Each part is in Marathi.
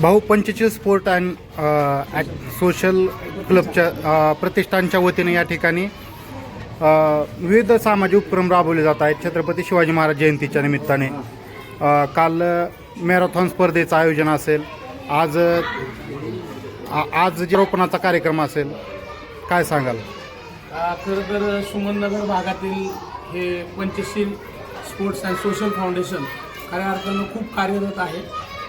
भाऊ Panchsheel sport and at social क्लबच्या प्रतिष्ठानच्या वतीने या ठिकाणी विविध सामाजिक उपक्रम राबवले जात आहेत. छत्रपती शिवाजी महाराज जयंतीच्या निमित्ताने काल मॅरेथॉन स्पर्धेचं आयोजन असेल. आज आज जे रोपणाचा कार्यक्रम असेल. काय सांगाल? खरं तर सुमननगर भागातील हे Panchsheel sports and social foundation खऱ्या अर्थानं खूप कार्यरत आहे.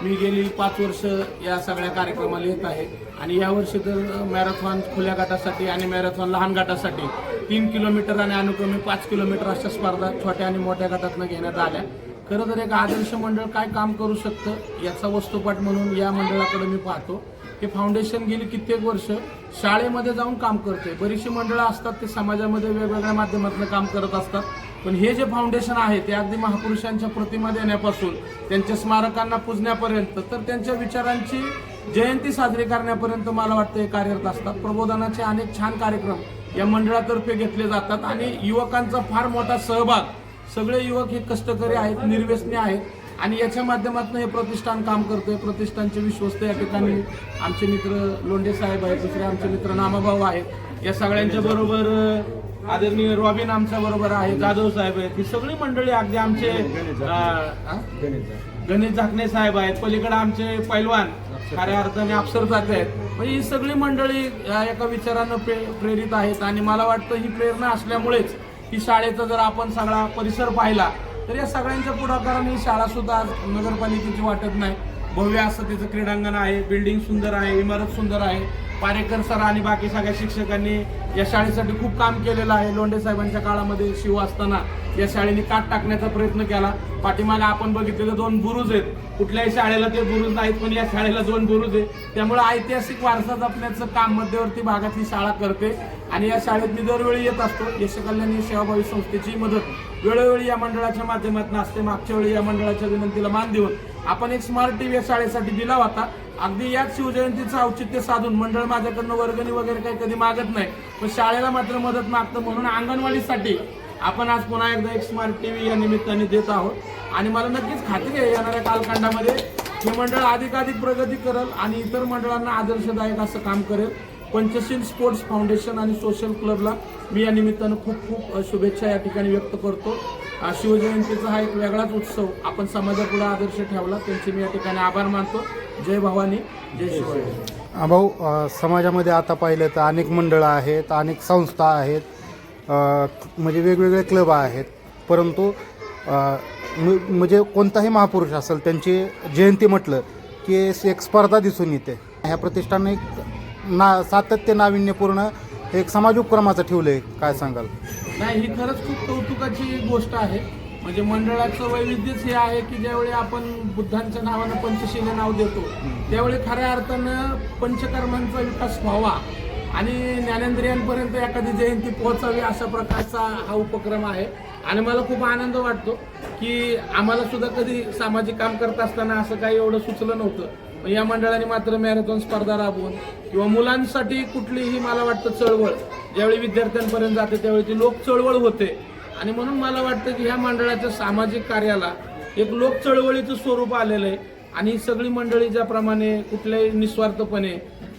मी गेली पाच वर्ष या सगळ्या कार्यक्रमाला येत आहे. आणि यावर्षी तर मॅरेथॉन खुल्या गटासाठी आणि मॅरेथॉन लहान गटासाठी तीन किलोमीटर आणि अनुक्रमे पाच किलोमीटर अशा स्पर्धा छोट्या आणि मोठ्या गटातनं घेण्यात आल्या. खरं तर एक आदर्श मंडळ काय काम करू शकतं याचा वस्तुपाठ म्हणून या मंडळाकडे मी पाहतो. हे फाउंडेशन गेली कित्येक वर्ष शाळेमध्ये जाऊन काम करते. बरीचशी मंडळं असतात ते समाजामध्ये वेगवेगळ्या माध्यमातून काम करत असतात. पण हे जे फाउंडेशन आहे ते अगदी महापुरुषांच्या प्रतिमा देण्यापासून त्यांच्या स्मारकांना पूजण्यापर्यंत तर त्यांच्या विचारांची जयंती साजरी करण्यापर्यंत मला वाटतं हे कार्यरत असतात. प्रबोधनाचे अनेक छान कार्यक्रम या मंडळातर्फे घेतले जातात आणि युवकांचा फार मोठा सहभाग सगळे युवक हे कष्टकरी आहेत निर्व्यसनी आहेत. आणि याच्या माध्यमातून हे प्रतिष्ठान काम करतोय. प्रतिष्ठानचे विश्वस्त या ठिकाणी आमचे मित्र लोंढे साहेब आहेत दुसरे आमचे मित्र नामाभाऊ आहेत. या सगळ्यांच्या बरोबर आदरणीय रॉबिन आमच्या बरोबर आहे जाधव साहेब आहेत. ही सगळी मंडळी अगदी आमचे गणेश झाकणे साहेब आहेत. पलीकडे आमचे पैलवान खऱ्या अर्थाने अफसर जाते आहेत. म्हणजे ही सगळी मंडळी एका विचारानं प्रे- प्रेरित आहेत. आणि मला वाटतं ही प्रेरणा असल्यामुळेच ही शाळेचा जर आपण सगळा परिसर पाहिला तर या सगळ्यांच्या पुढाकाराने ही शाळा सुद्धा आज नगरपालिकेची वाटत नाही. भव्य असं तिचं क्रीडांगण आहे. बिल्डिंग सुंदर आहे. इमारत सुंदर आहे. पारेकर सर आणि बाकी सगळ्या शिक्षकांनी या शाळेसाठी खूप काम केलेलं आहे. लोंढे साहेबांच्या काळामध्ये शिव असताना या शाळेने काट टाकण्याचा प्रयत्न केला. पाठीमागे आपण बघितलेले दोन बुरुज आहेत. कुठल्याही शाळेला ते बुरुज नाहीत पण या शाळेला दोन बुरुज आहे त्यामुळे ऐतिहासिक वारसा जपण्याचं काम मध्यवर्ती भागात ही शाळा करते आणि या शाळेत मी दरवेळी येत असतो. यशकल्याणी सेवाभावी संस्थेची मदत. वेळोवेळी या मंडळाच्या माध्यमातून असते. मागच्या वेळी या मंडळाच्या विनंतीला मान देऊन आपण एक स्मार्ट टीव्ही या शाळेसाठी दिला होता. अगदी याच शिवजयंतीचं औचित्य साधून मंडळ माझ्याकडनं वर्गणी वगैरे काही कधी मागत नाही. पण शाळेला मात्र मदत मागतं म्हणून अंगणवाडीसाठी आपण आज पुन्हा एकदा एक स्मार्ट टी व्ही या निमित्ताने देत आहोत. आणि मला नक्कीच खात्री आहे येणाऱ्या कालखंडामध्ये हे मंडळ अधिकाधिक प्रगती करेल आणि इतर मंडळांना आदर्शदायक असं काम करेल. पंचशील स्पोर्ट्स फाउंडेशन आणि सोशल क्लबला मी या निमित्तानं खूप खूप शुभेच्छा या ठिकाणी व्यक्त करतो. शिवजयंतीचा हा एक वेगळाच उत्सव आपण समाजापुढे आदर्श ठेवला त्यांचे मी या ठिकाणी आभार मानतो. जय भवानी जय शिवाय भाऊ समाजामध्ये आता पाहिलं तर अनेक मंडळं आहेत अनेक संस्था आहेत अ, म्हणजे वेगवेगळे क्लब आहेत. परंतु अ, म- म्हणजे कोणताही महापुरुष असेल त्यांची जयंती म्हटलं की एक स्पर्धा दिसून येते. ह्या प्रतिष्ठाने एक ना सातत्य नाविन्यपूर्ण एक समाज उपक्रमाचं ठेवलं आहे काय सांगाल? नाही ही खरंच खूप कौतुकाची गोष्ट आहे. म्हणजे मंडळाचं वैविध्यच हे आहे की ज्यावेळी आपण बुद्धांच्या नावानं पंचशील नाव देतो त्यावेळी खऱ्या अर्थानं पंचकर्मांचा विकास व्हावा आणि ज्ञानेंद्रियांपर्यंत एखादी जयंती पोहोचावी अशा प्रकारचा हा उपक्रम आहे. आणि मला खूप आनंद वाटतो की आम्हाला सुद्धा कधी सामाजिक काम करत असताना असं काही एवढं सुचलं नव्हतं. या मंडळाने मात्र मॅरेथॉन स्पर्धा राबवून किंवा मुलांसाठी कुठलीही मला वाटतं चळवळ ज्यावेळी विद्यार्थ्यांपर्यंत जाते त्यावेळी ती लोक चळवळ होते. आणि म्हणून मला वाटतं की ह्या मंडळाच्या सामाजिक कार्याला एक लोक चळवळीचं स्वरूप आलेलं आहे. आणि सगळी मंडळी ज्याप्रमाणे कुठल्याही निस्वार्थपणे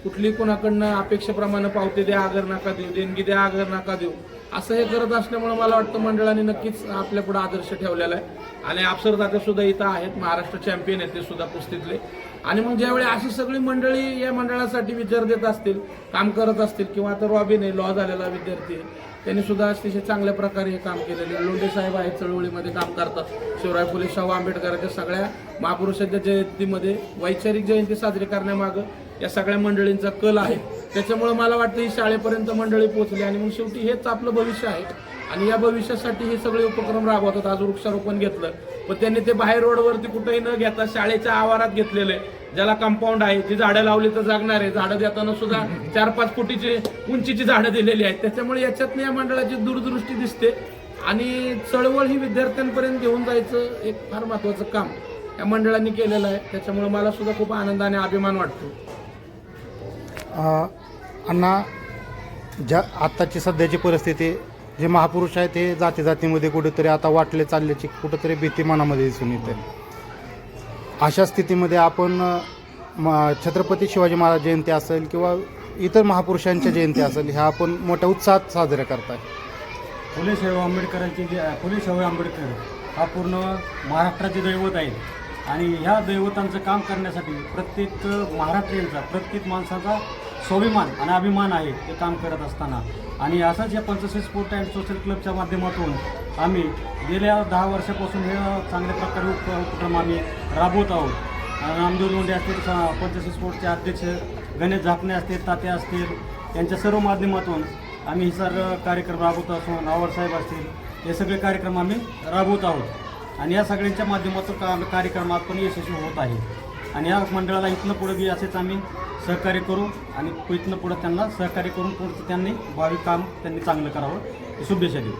कुठली कोणाकडनं अपेक्षेप्रमाणे पावते द्या आगर नका देऊ देणगी द्या आगर नका देऊ असं हे करत असल्यामुळे मला वाटतं मंडळाने नक्कीच आपल्या पुढे आदर्श ठेवलेला आहे. आणि अप्सरदाते सुद्धा इथं आहेत महाराष्ट्र चॅम्पियन आहेत ते सुद्धा कुस्तीतले आणि मग ज्यावेळी अशी सगळी मंडळी या मंडळासाठी विचार देत असतील काम करत असतील किंवा आता रॉबिन आहे लॉ झालेला विद्यार्थी आहे त्यांनी सुद्धा अतिशय चांगल्या प्रकारे हे काम केलेले लोंढे साहेब आहेत चळवळीमध्ये काम करतात. शिवराय फुले शाहू आंबेडकरांच्या सगळ्या महापुरुषांच्या जयंतीमध्ये वैचारिक जयंती साजरी करण्यामागं या सगळ्या मंडळींचा कल आहे. त्याच्यामुळं मला वाटतं ही शाळेपर्यंत मंडळी पोहोचली आणि मग शेवटी हेच आपलं भविष्य आहे. आणि या भविष्यासाठी हे सगळे उपक्रम राबवतात. आज वृक्षारोपण घेतलं पण त्यांनी ते बाहेर रोडवरती कुठेही न घेता शाळेच्या आवारात घेतलेलं आहे. ज्याला कंपाऊंड आहे जी झाडं लावली तर जगणार आहे. झाडं देताना सुद्धा चार पाच फुटीची उंचीची झाडं दिलेली आहेत. त्याच्यामुळे याच्यातनं या मंडळाची दूरदृष्टी दिसते. आणि चळवळ ही विद्यार्थ्यांपर्यंत घेऊन जायचं एक फार महत्वाचं काम या मंडळांनी केलेलं आहे. त्याच्यामुळे मला सुद्धा खूप आनंद आणि अभिमान वाटतो. अण्णा ज्या आत्ताची सध्याची परिस्थिती जे महापुरुष आहेत ते जाती जातीमध्ये कुठेतरी आता वाटले चालल्याची कुठेतरी भीती मनामध्ये दिसून येते. अशा स्थितीमध्ये आपण म- छत्रपती शिवाजी महाराज जयंती असेल किंवा इतर महापुरुषांच्या जयंती असेल ह्या आपण मोठ्या उत्साहात साजऱ्या करतात फुले साहेब आंबेडकरांची जे फुले साहेब आंबेडकर हा पूर्ण महाराष्ट्राचे दैवत आहे आणि ह्या दैवतांचं काम करण्यासाठी प्रत्येक महाराष्ट्रीयांचा प्रत्येक माणसाचा स्वाभिमान आणि अभिमान आहे ते काम करत असताना. आणि असंच या पंचशील स्पोर्ट अँड सोशल क्लबच्या माध्यमातून आम्ही गेल्या दहा वर्षापासून हे चांगल्या प्रकारे उप उपक्रम आम्ही राबवत आहोत. रामदेव लोंढे असतील स- पंचशील स्पोर्टचे अध्यक्ष गणेश झाकणे असतील तात्या असतील यांच्या सर्व माध्यमातून आम्ही हे सर्व कार्यक्रम राबवत असून साहेब असतील हे सगळे कार्यक्रम आम्ही राबवत आहोत. आणि या सगळ्यांच्या माध्यमातून का कार्यक्रमात पण यशस्वी होत आहे. आणि या मंडळाला इथनं पुढे बी असेच आम्ही सहकार्य करू आणि इथनं पुढं त्यांना सहकार्य करून पुढचं त्यांनी भावी काम त्यांनी चांगलं करावं. शुभेच्छा देऊ.